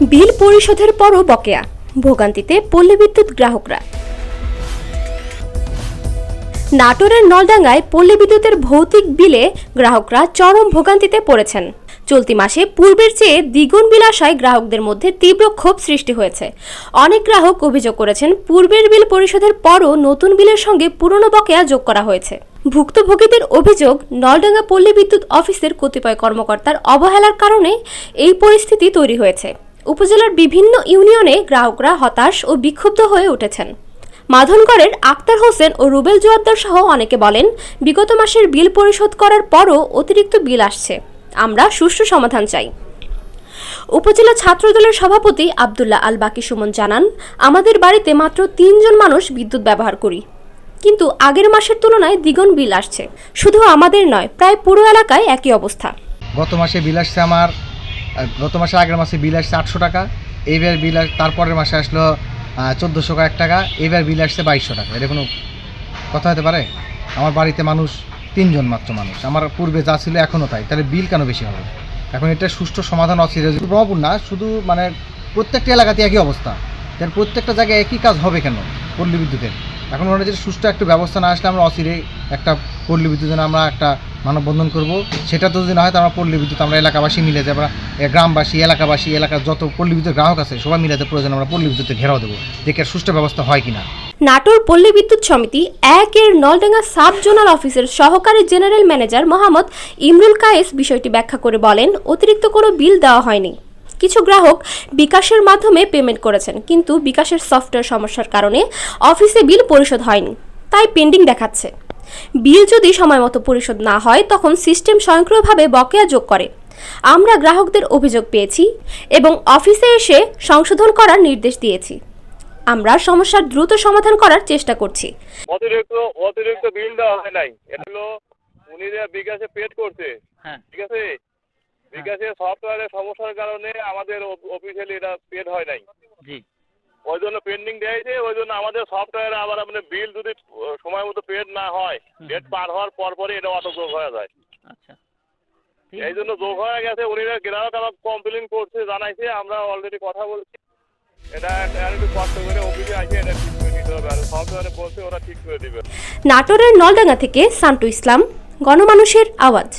বিল পরিশোধের পরও বকেয়া। ভোগান্তিতে পল্লী বিদ্যুৎ গ্রাহকরা। নাটোরের নলডাঙ্গায় পল্লী বিদ্যুতের ভৌতিক বিলে গ্রাহকরা চরম ভোগান্তিতে পড়েছেন। চলতি মাসে পূর্বের চেয়ে দ্বিগুণ বিল আসায় গ্রাহকদের মধ্যে তীব্র ক্ষোভ সৃষ্টি হয়েছে। অনেক গ্রাহক অভিযোগ করেছেন, পূর্বের বিল পরিশোধের পরও নতুন বিলের সঙ্গে পুরনো বকেয়া যোগ করা হয়েছে। ভুক্তভোগীদের অভিযোগ, নলডাঙ্গা পল্লী বিদ্যুৎ অফিসের কতিপয় কর্মকর্তার অবহেলার কারণে এই পরিস্থিতি তৈরি হয়েছে। উপজেলার বিভিন্ন ইউনিয়নে গ্রাহকরা হতাশ ও বিক্ষুব্ধ হয়ে উঠেছেন। মাধনগড়ের আক্তার হোসেন ও রুবেল জোয়াদ্দার সহ অনেকে বলেন, বিগত মাসের বিল পরিশোধ করার পরও অতিরিক্ত বিল আসছে। আমরা সুষ্ঠু সমাধান চাই। উপজেলা ছাত্রদলের সভাপতি আবদুল্লাহ আল বাকি সুমন জানান, আমাদের বাড়িতে মাত্র তিনজন মানুষ বিদ্যুৎ ব্যবহার করি। কিন্তু আগের মাসের তুলনায় দ্বিগুণ বিল আসছে। শুধু আমাদের নয়, প্রায় পুরো এলাকায় একই অবস্থা। গত মাসে বিল আসছে আমার গত মাসে আগের মাসে বিল আসছে আটশো টাকা, এইবার বিল তারপরের মাসে আসলো চোদ্দোশো কয়েক টাকা, এইবার বিল আসছে বাইশশো টাকা। এটা কোনো কথা হতে পারে? আমার বাড়িতে মানুষ, তিনজন মাত্র মানুষ। আমার পূর্বে যা ছিল এখনও তাই। তাহলে বিল কেন বেশি হবে? এখন এটা সুষ্ঠু সমাধান শুধু ব্রহ্মপুর না, শুধু মানে প্রত্যেকটা এলাকাতে একই অবস্থা। তার প্রত্যেকটা জায়গায় একই কাজ হবে কেন পল্লী বিদ্যুতের? এখন ওনারা যে সুষ্ঠু একটা ব্যবস্থা না আসলে আমরা অচিরে একটা পল্লী বিদ্যুতের আমরা একটা মানববন্ধন করব। সেটা তো যদি না হয় তো আমরা পল্লী বিদ্যুৎ, আমরা এলাকাবাসী মিলে যে আমরা গ্রামবাসী, এলাকাবাসী, এলাকার যত পল্লী বিদ্যুৎ গ্রাহক আছে, সবাই মিলে প্রয়োজন আমরা পল্লী বিদ্যুতে ঘেরাও দেবো। দেখে সুষ্ঠু ব্যবস্থা হয় কিনা। নাটোর পল্লী বিদ্যুৎ সমিতি এক এর নলডাঙ্গা সাব জোনাল অফিসের সহকারী জেনারেল ম্যানেজার মোহাম্মদ ইমরুল কায়েস বিষয়টি ব্যাখ্যা করে বলেন, অতিরিক্ত কোনো বিল দেওয়া হয়নি। কিছু গ্রাহক বিকাশের মাধ্যমে পেমেন্ট করেছেন, কিন্তু বিকাশের সফটওয়্যার সমস্যার কারণে অফিসে বিল পরিশোধ হয়নি। তাই পেন্ডিং দেখাচ্ছে। বিল যদি সময় মতো পরিশোধ না হয় তখন সিস্টেম স্বয়ংক্রিয়ভাবে বকেয়া যোগ করে। আমরা গ্রাহকদের অভিযোগ পেয়েছি এবং অফিসে এসে সংশোধন করার নির্দেশ দিয়েছি। আমরা সমস্যার দ্রুত সমাধান করার চেষ্টা করছি। অতিরিক্ত অতিরিক্ত বিল দেওয়া হয় নাই। এটা হলো উনি যে বিকাশে পেড করছে। হ্যাঁ। ঠিক আছে? বিকাশের সফটওয়্যারের সমস্যার কারণে আমাদের অফিসিয়ালি এটা পেড হয় নাই। জি। ওই জন্য পেন্ডিং দিয়েছে ওই জন্য আমাদের সফটওয়্যারে আবার আপনার বিল যদি আহ, সময় মতো পেড না ডেট পার হওয়ার পর পরই এটা অটো যোগ হয়ে যায়। আচ্ছা। এই জন্য যোগ হয়ে গেছে উনি গ্রাহক আমার কমপ্লেন করছে জানাইছে আমরা অলরেডি কথা বলছি। এটা এটা একটু কষ্ট করে অফিসে আসে এটা ঠিক করে নিতে হবে আর সফটওয়্যারে বলছে ওরা ঠিক করে দিবে। নাটোরের নলডাঙ্গা থেকে সান্টু ইসলাম গণমানুষের আওয়াজ।